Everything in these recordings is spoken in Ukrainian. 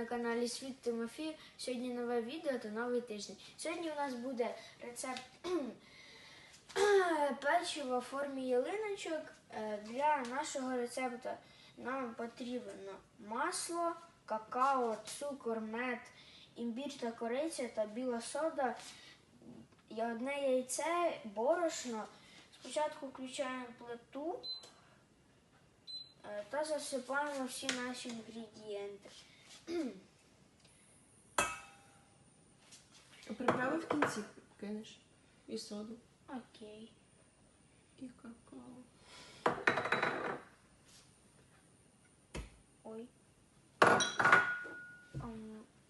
на каналі Світ Тимофій. Сьогодні нове відео та новий тиждень. Сьогодні у нас буде рецепт печива в формі ялиночок. Е, Для нашого рецепту нам потрібно масло, какао, цукор, мед, імбір та кориця та біла сода. Одне яйце, борошно. Спочатку включаємо плиту е, та засипаємо всі наші інгредієнти. Приправи в кінці кинеш. І соду. Окей. І какао. Ой.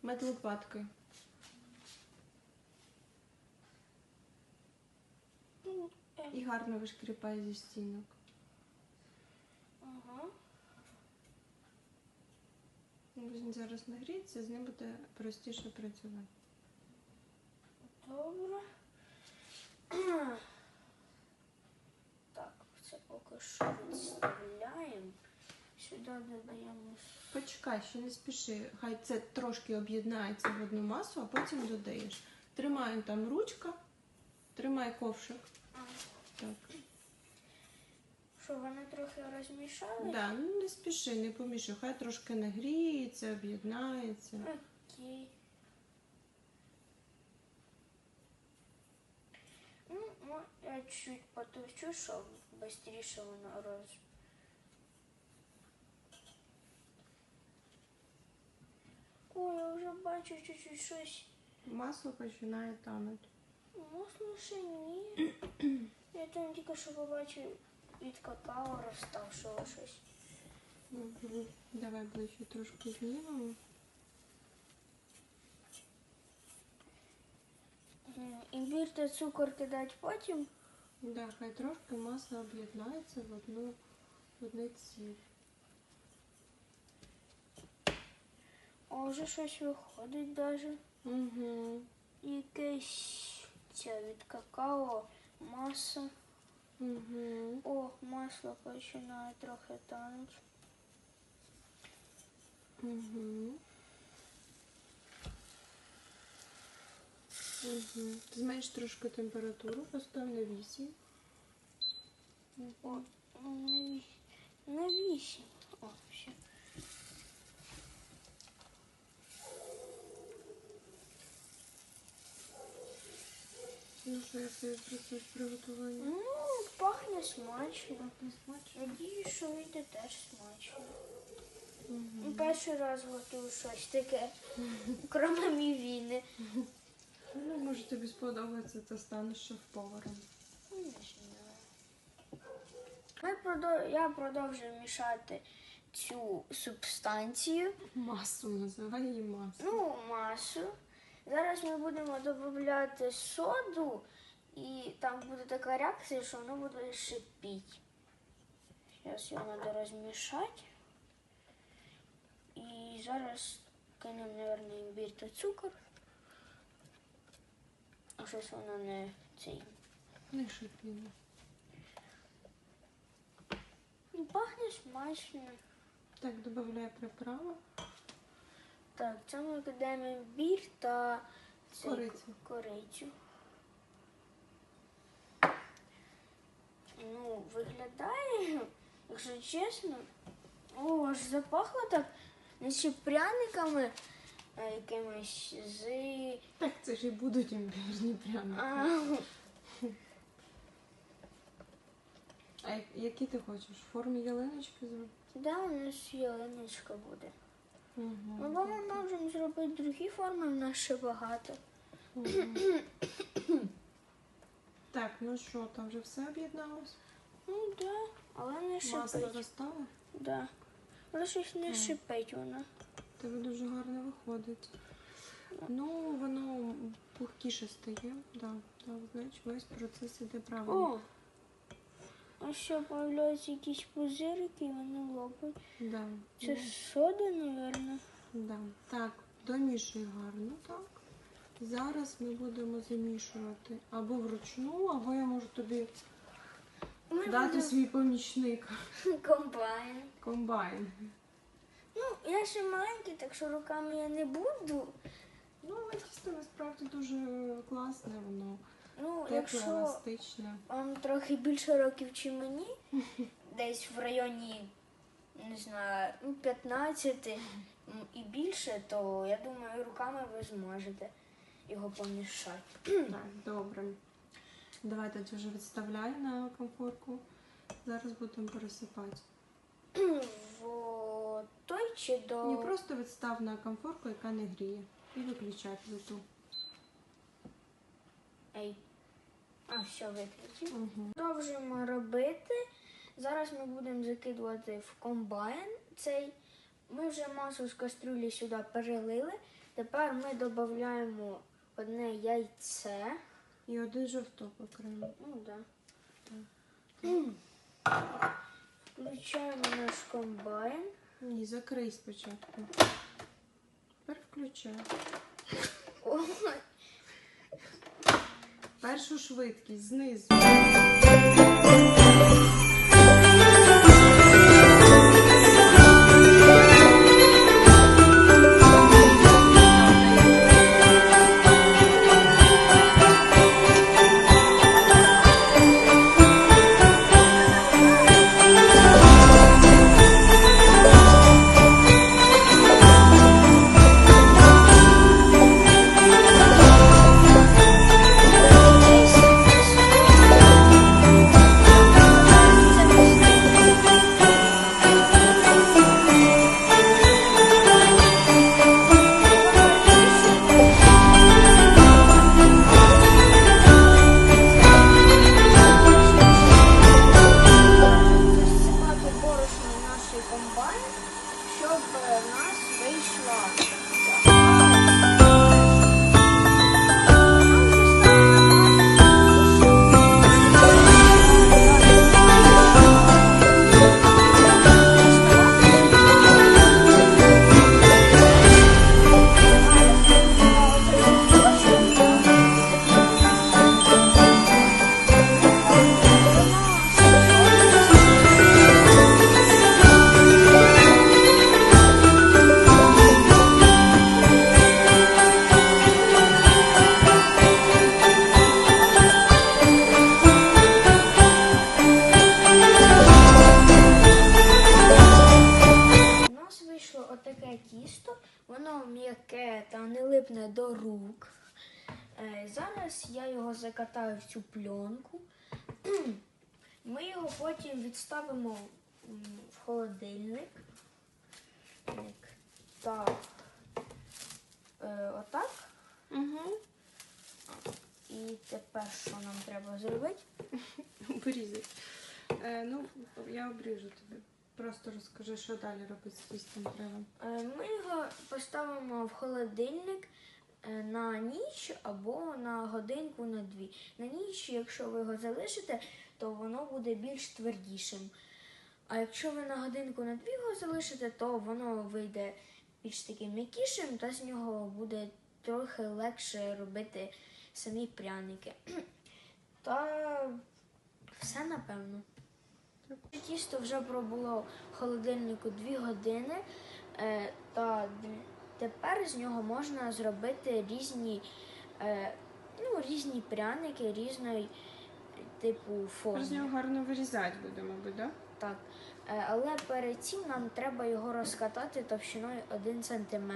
Мед лопаткою. ну, е, І гарно вишкріпай зі стінок. Ага. Він зараз нагріється, з ним буде простіше працювати. Добре. Так, це поки що відставляємо. Сюди додаємо. Почекай, ще не спіши. Хай це трошки об'єднається в одну масу, а потім додаєш. Тримай там ручка, тримай ковшик. Що вони трохи розмішали? Да, ну не спіши, не помішай. Хай трошки нагріється, об'єднається. Окей. Ну, ну, я чуть потовчу, щоб швидше воно роз. Ой, я вже бачу чуть-чуть щось. Масло починає танути. Масло ще ні. Я там тільки що побачив від какао розставшого щось. Мгм. Давай ближче трошки знімемо. Імбір та цукор кидати потім. Да, хай трошки масло об'єднається в одну в одне ціль. О, вже щось виходить даже. Угу. Якесь ця від какао, маса. Угу. О, масло починає трохи танути. Угу. Угу. Зменш трошки температуру, постав на 8. О, ну, на вісім. На вісім. О, все. Ну що, тобі процес приготування? Пахне смачно. Надію, що вийде теж смачно. Угу. Перший раз готую щось таке, крім мівіни. Ну, може тобі сподобається, ти станеш шеф-поваром. Не знаю. Продов... Я продовжую мішати цю субстанцію, Масу називай її масу. ну, масу. Зараз ми будемо додати соду, і там буде така реакція, що воно буде шипіти. Зараз його треба розмішати. І зараз кинемо, мабуть, імбір та цукор. А щось воно не цей. Не шипіно. Ну, Пахне смачно. Так, додай приправу. Так, це ми кидаємо імбір та цей Корицю. корицю. Ну, виглядає, якщо чесно. О, аж запахло так, наче пряниками а, якимись з. Так, це ж і будуть імбірні пряники. А, А як- які ти хочеш? В формі ялиночки зробити? да, у нас ялиночка буде. Ми Угу. дома можемо зробити другі форми, в нас ще багато. Так, ну що, там вже все об'єдналось? Ну так, да, але не Масло шипить. розстало? Да. Але щось не шипить вона. Тебе дуже гарно виходить. Ну, воно пухкіше стає. Да, так, значить, весь процес іде правильно. О! А що появляються якісь пузирики, і вони лопають. Да. Це сода, напевно. Да. Так, домішуй гарно, так. Зараз ми будемо замішувати або вручну, або я можу тобі дати свій помічник комбайн. комбайн. Ну, я ще маленький, так що руками я не буду. Ну, але тісто насправді дуже класне, воно Ну, тепле, якщо еластичне. вам трохи більше років, чи мені, десь в районі, не знаю, ну, 15 і більше, то я думаю, руками ви зможете його помішати. Так, добре. Давай тоді вже відставляй на комфорку. Зараз будемо пересипати. В той чи до. Ні, просто відстав на комфорку, яка не гріє. І виключай плиту. Ей. А, все, виключив. Угу. Продовжуємо робити. Зараз ми будемо закидувати в комбайн цей. Ми вже масу з кастрюлі сюди перелили. Тепер ми додаємо одне яйце. І один жовток окремо. Ну да. Включаємо наш комбайн. Ні, закрий спочатку. Тепер включай. Ой, Першу швидкість знизу. Воно м'яке та не липне до рук. Е, Зараз я його закатаю в цю пленку. Ми його потім відставимо в холодильник. Так. Е, отак. Угу. І тепер що нам треба зробити? Вирізай. Е, ну, я обріжу тобі. Просто розкажи, що далі робити з тістом треба. Е, Ми його поставимо в холодильник е, на ніч або на годинку на дві. На ніч, якщо ви його залишите, то воно буде більш твердішим. А якщо ви на годинку на дві його залишите, то воно вийде більш таким м'якішим, та з нього буде трохи легше робити самі пряники. Та все напевно. Тісто вже пробуло в холодильнику 2 години, е, та тепер з нього можна зробити різні, е, ну, різні пряники різної типу Тепер з нього гарно вирізати будемо, мабуть, так? Так. Е, Але перед цим нам треба його розкатати товщиною 1 см,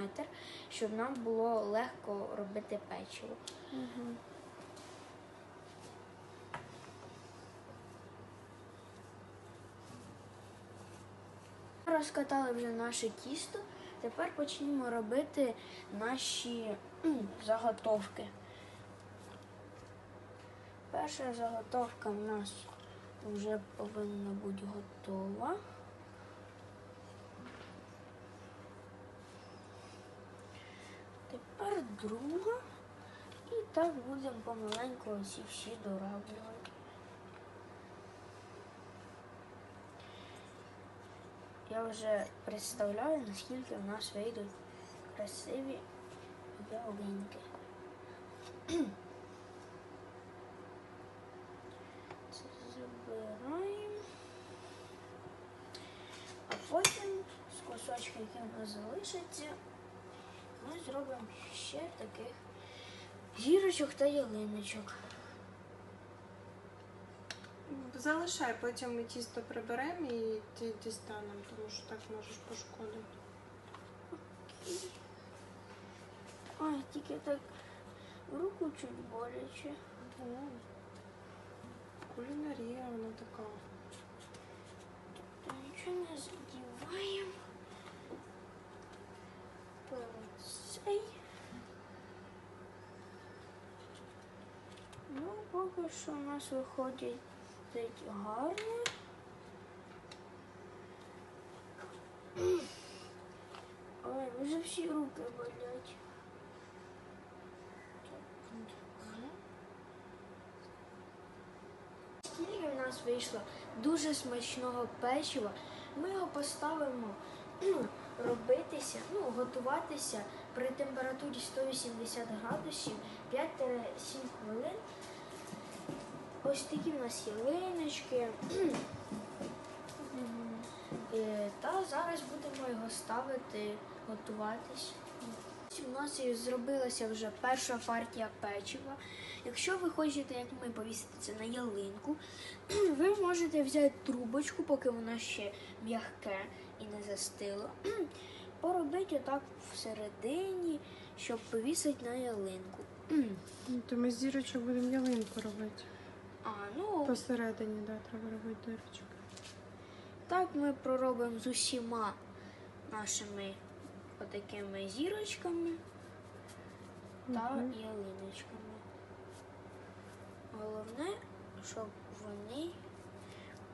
щоб нам було легко робити печиво. Угу. Розкатали вже наше тісто. Тепер почнемо робити наші заготовки. Перша заготовка в нас вже повинна бути готова. Тепер друга. І так будемо помаленьку ці всі дораблювати. Я вже представляю, наскільки в нас вийдуть красиві ялинки. Це забираємо. А потім з кусочки, які у нас залишиться, ми зробимо ще таких зірочок та ялиночок. Залишай, потім ми тісто приберемо і ті- дістанемо, тому що так можеш пошкодити. Ой, тільки так руку чуть боляче. Ну, Кулінарія вона така. Та нічого не задіваємо. Цей. Ну, поки що у нас виходить Досить гарно. Ой, вже всі руки болять. Скільки в нас вийшло дуже смачного печива. Ми його поставимо робитися, ну, готуватися при температурі 180 градусів 5-7 хвилин. Ось такі в нас ялиночки. Е, Та зараз будемо його ставити, готуватись. У нас зробилася вже перша партія печива. Якщо ви хочете, як ми, повісити це на ялинку, ви можете взяти трубочку, поки воно ще м'яке і не застило. Поробити отак всередині, щоб повісити на ялинку. Ну, То ми з зірочок будемо ялинку робити. А, ну Посередині, да, треба робити дирочок. так ми проробимо з усіма нашими отакими зірочками та Мгм. ялиночками. Головне, щоб вони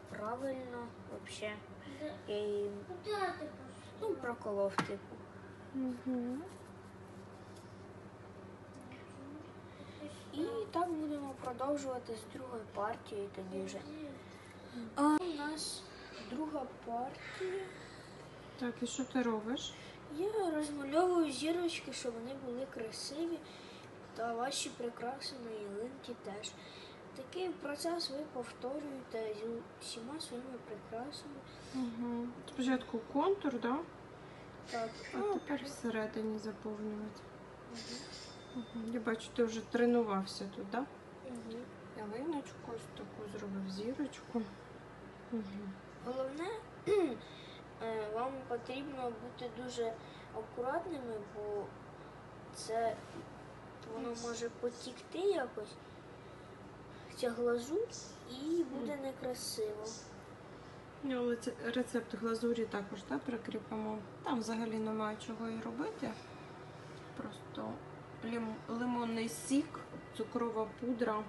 правильно вообще я ну, проколов типу. Угу. І так будемо продовжувати з другою партією тоді вже. А у нас друга партія. Так, і що ти робиш? Я розмальовую зірочки, щоб вони були красиві, та ваші прикраси на ялинки теж. Такий процес ви повторюєте з усіма своїми прикрасами. Угу. Спочатку контур, да? Так, а тепер всередині заповнювати. Угу. Я бачу, ти вже тренувався тут, да? Мгм. Ялиночку, ось таку зробив зірочку. Угу. Головне, е, вам потрібно бути дуже акуратними, бо це воно може потікти якось, ця глазурь, і буде некрасиво. Ну, рецепт глазурі також да, прикріпимо. Там взагалі немає чого і робити. Просто лимонний сік, цукрова пудра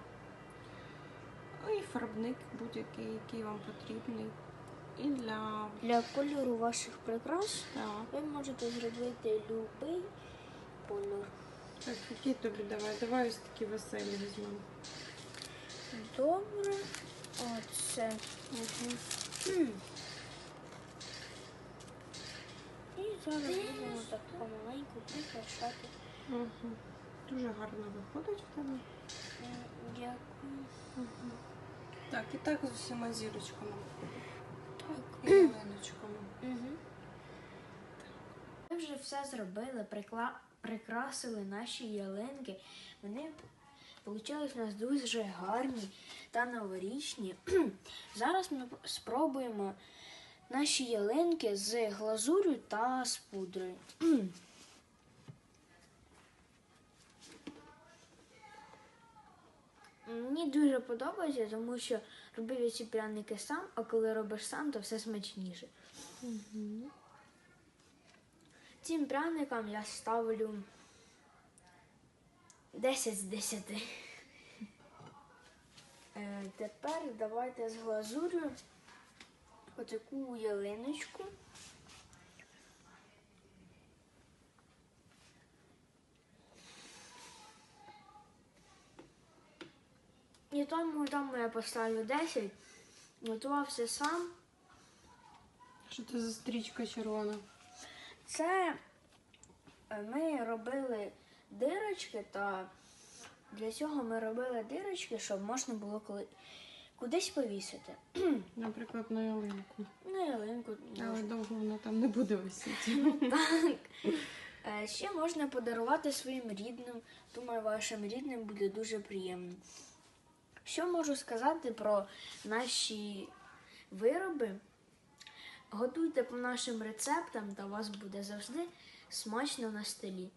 і фарбник будь-який, який вам потрібний. І для Для кольору ваших прикрас так, ви можете зробити будь-який кольор. так, які тобі давай? Давай ось такі веселі візьмемо. Добре. Оце. Угу. М. І зараз будемо так помаленьку прикрашати. Угу. Дуже гарно виходить в тебе. Дякую. Угу. Так, і так з усіма зірочками. Так. І ялиночками. Угу. Ми вже все зробили, прикла... прикрасили наші ялинки. Вони вийшли у нас дуже гарні та новорічні. Зараз ми спробуємо наші ялинки з глазурю та з пудрою. Мені дуже подобається, тому що робив я ці пряники сам, а коли робиш сам, то все смачніше. Угу. Цим пряникам я ставлю 10 з 10. Е, тепер давайте з глазурю отаку ялиночку. Тому, тому я поставлю 10. Готувався сам. Що це за стрічка червона? Це е, ми робили дирочки, та для цього ми робили дирочки, щоб можна було коли, кудись повісити. Наприклад, на ялинку. На ялинку. Але довго вона там не буде висіти. Так. Е, Ще можна подарувати своїм рідним. Думаю, вашим рідним буде дуже приємно. Що можу сказати про наші вироби? Готуйте по нашим рецептам, та у вас буде завжди смачно на столі.